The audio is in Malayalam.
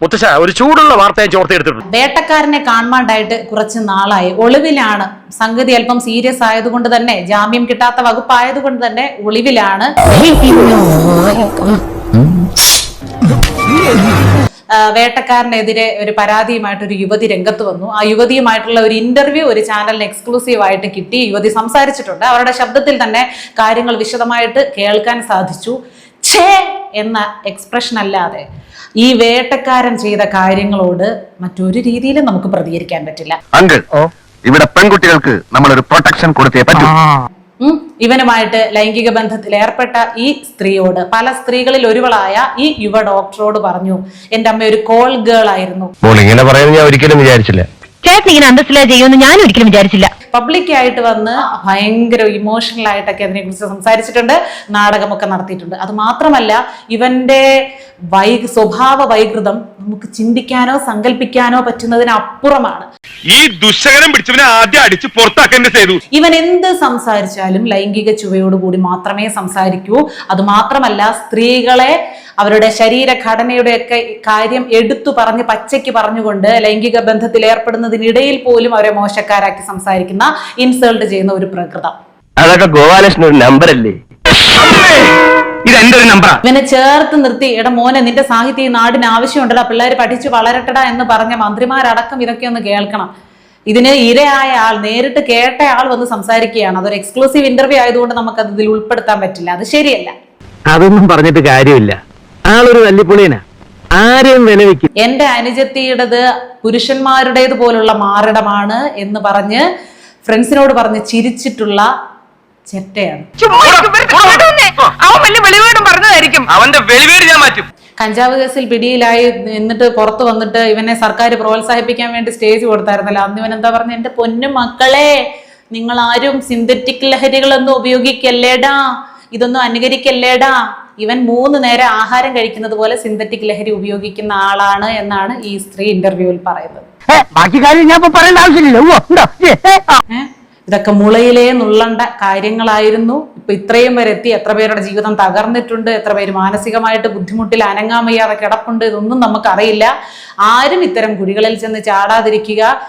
മുത്തശ്ശ ഒരു ചൂടുള്ള വാർത്ത ഞാൻ ചോർത്തെടുത്തിട്ടുണ്ട് വേട്ടക്കാരനെ കാണാണ്ടായിട്ട് കുറച്ച് നാളായി. ഒളിവിലാണ്. സംഗതി അല്പം സീരിയസ് ആയതുകൊണ്ട് തന്നെ ജാമ്യം കിട്ടാത്ത വകുപ്പായതുകൊണ്ട് തന്നെ ഒളിവിലാണ്. ആ, വേട്ടക്കാരനെതിരെ ഒരു പരാതിയുമായിട്ട് ഒരു യുവതി രംഗത്ത് വന്നു. ആ യുവതിയുമായിട്ടുള്ള ഒരു ഇന്റർവ്യൂ ഒരു ചാനലിന് എക്സ്ക്ലൂസീവ് ആയിട്ട് കിട്ടി. യുവതി സംസാരിച്ചിട്ടുണ്ട്. അവരുടെ ശബ്ദത്തിൽ തന്നെ കാര്യങ്ങൾ വിശദമായിട്ട് കേൾക്കാൻ സാധിച്ചു. ഛേ എന്ന എക്സ്പ്രഷൻ അല്ലാതെ. ഈ വേട്ടക്കാരൻ ചെയ്ത കാര്യങ്ങളോട് മറ്റൊരു രീതിയിലും നമുക്ക് പ്രതികരിക്കാൻ പറ്റില്ല. അങ്കിൾ ഇവിടെ പെൺകുട്ടികൾക്ക് നമ്മൾ ഒരു പ്രൊട്ടക്ഷൻ കൊടുത്തേ പറ്റൂ. ഇവനുമായിട്ട് ലൈംഗിക ബന്ധത്തിൽ ഏർപ്പെട്ട ഈ സ്ത്രീയോട് പല സ്ത്രീകളിൽ ഒരുവളായ ഈ യുവ ഡോക്ടറോട് പറഞ്ഞു എന്റെ അമ്മ ഒരു കോൾ ഗേൾ ആയിരുന്നു. ഇങ്ങനെ പറയുന്നത് ഞാൻ ഒരിക്കലും വിചാരിച്ചില്ല. ചേട്ടൻ ഇങ്ങനെ അന്തസ്സിലാ ചെയ്യുമെന്ന് ഞാൻ ഒരിക്കലും വിചാരിച്ചില്ല. പബ്ലിക് ആയിട്ട് വന്ന് ഭയങ്കര ഇമോഷണൽ ആയിട്ടൊക്കെ അതിനെ കുറിച്ച് സംസാരിച്ചിട്ടുണ്ട് നാടകമൊക്കെ നടത്തിയിട്ടുണ്ട്. അത് മാത്രമല്ല ഇവന്റെ വൈ സ്വഭാവ വൈകൃതം നമുക്ക് ചിന്തിക്കാനോ സങ്കല്പിക്കാനോ പറ്റുന്നതിനപ്പുറമാണ്. ഈ ദുശകരം പിടിച്ചവനെ ആദ്യം അടിച്ച് പുറത്താക്കേണ്ട ചെയ്തു? ഇവൻ എന്ത് സംസാരിച്ചാലും ലൈംഗിക ചുവയോടുകൂടി മാത്രമേ സംസാരിക്കൂ. അത് മാത്രമല്ല സ്ത്രീകളെ അവരുടെ ശരീരഘടനയുടെ ഒക്കെ കാര്യം എടുത്തു പറഞ്ഞ് പച്ചയ്ക്ക് പറഞ്ഞുകൊണ്ട് ലൈംഗിക ബന്ധത്തിൽ ഏർപ്പെടുന്നതിനിടയിൽ പോലും അവരെ മോശക്കാരാക്കി സംസാരിക്കുന്ന ഇൻസൾട്ട് ചെയ്യുന്ന ഒരു പ്രകൃതം. അതൊക്കെ ഗോപാലകൃഷ്ണൻ ഒരു നമ്പർ അല്ലേ ഇത് എന്റെ ഒരു നമ്പറാ ഇവനെ ചേർത്ത് നിർത്തി എടാ മോനെ നിന്റെ സാഹിത്യം ഈ നാടിന് ആവശ്യമുണ്ടല്ലോ പിള്ളേർ പഠിച്ചു വളരട്ടടാ എന്ന് പറഞ്ഞ മന്ത്രിമാരടക്കം ഇതൊക്കെ ഒന്ന് കേൾക്കണം. ഇതിന് ഇരയായ ആൾ നേരിട്ട് കേട്ട ആൾ വന്ന് സംസാരിക്കുകയാണ്. അതൊരു എക്സ്ക്ലൂസീവ് ഇന്റർവ്യൂ ആയതുകൊണ്ട് നമുക്ക് അത് ഇതിൽ ഉൾപ്പെടുത്താൻ പറ്റില്ല. അത് ശരിയല്ല. അതൊന്നും പറഞ്ഞിട്ട് കാര്യമില്ല. ആളൊരു തല്ലിപ്പൊളിയനാ. ആരെയും എന്റെ അനുജത്തിയുടേത് പുരുഷന്മാരുടേത് പോലുള്ള മാറിടമാണ് എന്ന് പറഞ്ഞ് ഫ്രണ്ട്സിനോട് പറഞ്ഞ് ചിരിച്ചിട്ടുള്ള ചെറ്റയാണ്. കഞ്ചാവ് കേസിൽ പിടിയിലായി എന്നിട്ട് പുറത്തു വന്നിട്ട് ഇവനെ സർക്കാർ പ്രോത്സാഹിപ്പിക്കാൻ വേണ്ടി സ്റ്റേജ് കൊടുത്തായിരുന്നല്ലോ അന്ന് ഇവൻ എന്താ പറഞ്ഞ എന്റെ പൊന്നു മക്കളെ നിങ്ങൾ ആരും സിന്തറ്റിക് ലഹരികളൊന്നും ഉപയോഗിക്കല്ലേടാ ഇതൊന്നും അനുകരിക്കല്ലേടാ ഇവൻ മൂന്ന് നേരം ആഹാരം കഴിക്കുന്നത് പോലെ സിന്തറ്റിക് ലഹരി ഉപയോഗിക്കുന്ന ആളാണ് എന്നാണ് ഈ സ്ത്രീ ഇന്റർവ്യൂവിൽ പറയുന്നത് ബാക്കി കാര്യം ഞാൻ പറയേണ്ട ആവശ്യമില്ല ഉവ്വ്, ഉണ്ടോ? ഏ, ഏ, ആ. ഏ? ഇതൊക്കെ മുളയിലേ നുള്ളണ്ട കാര്യങ്ങളായിരുന്നു ഇപ്പൊ ഇത്രയും വരെ എത്തി എത്ര പേരുടെ ജീവിതം തകർന്നിട്ടുണ്ട് എത്ര പേര് മാനസികമായിട്ട് ബുദ്ധിമുട്ടിൽ അനങ്ങാൻ വയ്യാതെ കിടപ്പുണ്ട് ഇതൊന്നും നമുക്കറിയില്ല. ആരും ഇത്തരം കുഴികളിൽ ചെന്ന് ചാടാതിരിക്കുക.